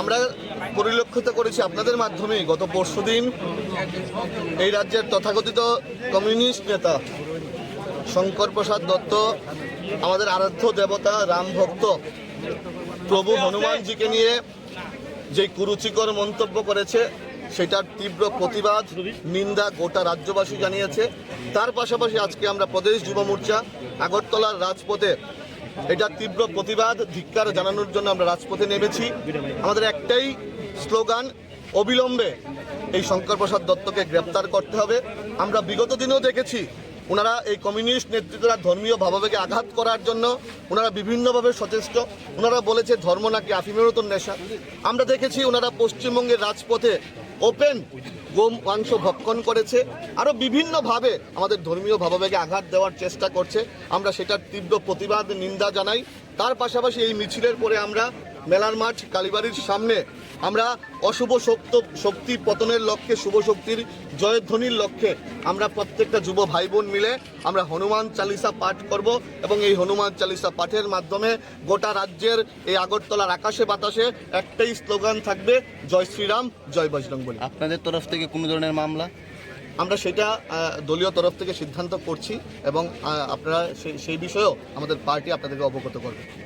আমরা পরিলক্ষিত করেছি আপনাদের মাধ্যমে গত পরশুদিন এই রাজ্যের তথাকথিত কমিউনিস্ট নেতা শঙ্কর প্রসাদ দত্ত, আমাদের আরাধ্য দেবতা রাম ভক্ত প্রভু হনুমানজিকে নিয়ে যে কুরুচিকর মন্তব্য করেছে, সেটার তীব্র প্রতিবাদ, নিন্দা গোটা রাজ্যবাসী জানিয়েছে। তার পাশাপাশি আজকে আমরা প্রদেশ যুব মোর্চা আগরতলার রাজপথে এটা তীব্র প্রতিবাদ, ধিক্কার জানানোর জন্য আমরা রাজপথে নেমেছি। আমাদের একটাই স্লোগান, অবিলম্বে এই শঙ্কর প্রসাদ দত্তকে গ্রেপ্তার করতে হবে। আমরা বিগত দিনেও দেখেছি ওনারা এই কমিউনিস্ট নেতৃত্বরা ধর্মীয় ভাবাবেগে আঘাত করার জন্য ওনারা বিভিন্নভাবে সচেষ্ট। ওনারা বলেছে ধর্ম নাকি আফিমের মতন নেশা। আমরা দেখেছি ওনারা পশ্চিমবঙ্গের রাজপথে ওপেন গোম মাংস ভক্ষণ করেছে। আরও বিভিন্নভাবে আমাদের ধর্মীয় ভাবাবেগে আঘাত দেওয়ার চেষ্টা করছে। আমরা সেটার তীব্র প্রতিবাদ, নিন্দা জানাই। তার পাশাপাশি এই মিছিলের পরে আমরা মেলার মাঠ কালীবাড়ির সামনে। আমরা অশুভ শক্ত শক্তি পতনের লক্ষ্যে শুভ শক্তির জয়ধ্বনির লক্ষ্যে আমরা প্রত্যেকটা যুব ভাই বোন মিলে আমরা হনুমান চালিসা পাঠ করব এবং এই হনুমান চালিসা পাঠের মাধ্যমে গোটা রাজ্যের এই আগরতলার আকাশে বাতাসে একটাই স্লোগান থাকবে জয় শ্রীরাম জয় বজরং বলি। আপনাদের তরফ থেকে কোনো ধরনের মামলা? আমরা সেটা দলীয় তরফ থেকে সিদ্ধান্ত করছি এবং আপনারা সেই- সেই বিষয়েও আমাদের পার্টি আপনাদেরকে অবগত করবে।